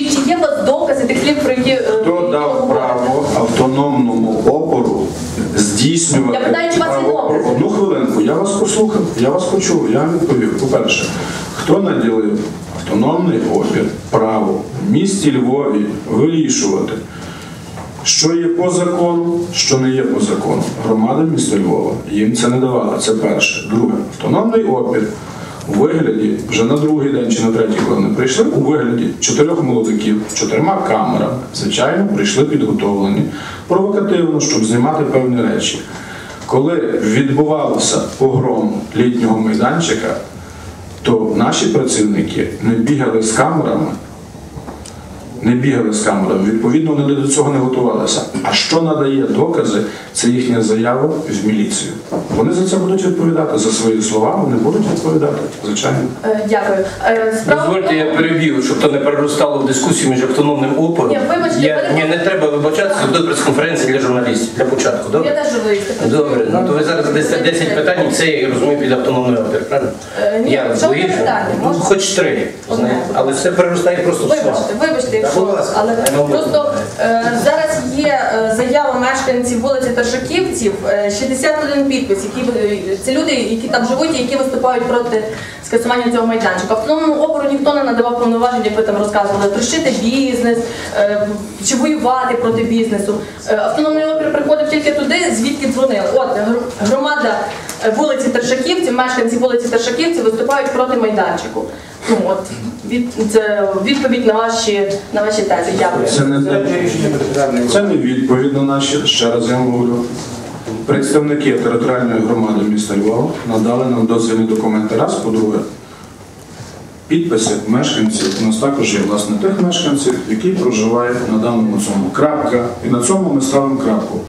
Чи є у вас докази тих слів, про які е, Хто дав право автономному опору здійснювати Я питаю, чи вас є докази? Одну хвилинку, я вас послухав, я вас почув, я вам відповів. По-перше, хто наділив автономний опір право в місті Львові вирішувати, що є по закону, що не є по закону. Громада міста Львова їм це не давала. Це перше. Друге, автономний опір у вигляді вже на другий день чи на третій, коли вони прийшли, у вигляді чотирьох молодиків, чотирма камерами, звичайно, прийшли підготовлені провокативно, щоб знімати певні речі. Коли відбувався погром літнього майданчика, то наші працівники не бігали з камерами, не бігали з камерами, відповідно, вони до цього не готувалися. А що надає докази, це їхня заява в міліцію. Вони за це будуть відповідати, за свої слова вони будуть відповідати, звичайно. Е, Дякую. Е, Справа в Дозвольте, я переб'ю, щоб то не переростало в дискусію між автономним опором. Ні, вибачте, я, ви- ні, не треба вибачатися до прес-конференції для журналістів, для початку. Я Добре? теж журналістка. Добре, ну то ви зараз 10, 10 питань, це я розумію під автономний опір, правильно? Е, ні, я що вирішую. питання, Ну, можна? хоч три, Одне. знаєте, але це переростає просто в Вибачте, слова. вибачте, якщо будь ласка. Але просто е, зараз є е, заява мешканців вулиці Таршаківців, е, 61 підпис, які це люди, які там живуть, і які виступають проти скасування цього майданчика. Автономному опору ніхто не надавав повноважень, як ви там розказували, трощити бізнес е, чи воювати проти бізнесу. Е, Автономний опір приходив тільки туди, звідки дзвонили. От громада е, вулиці Таршаківців, мешканці вулиці Таршаківців виступають проти майданчику. Ну от від це відповідь на ваші на ваші тези. Дякую. Це не, це не відповідь на наші, ще раз я вам говорю. Представники територіальної громади міста Львова надали нам дозвільні документи. Раз, по-друге, підписи мешканців. У нас також є власне тих мешканців, які проживають на даному цьому. Крапка. І на цьому ми ставимо крапку.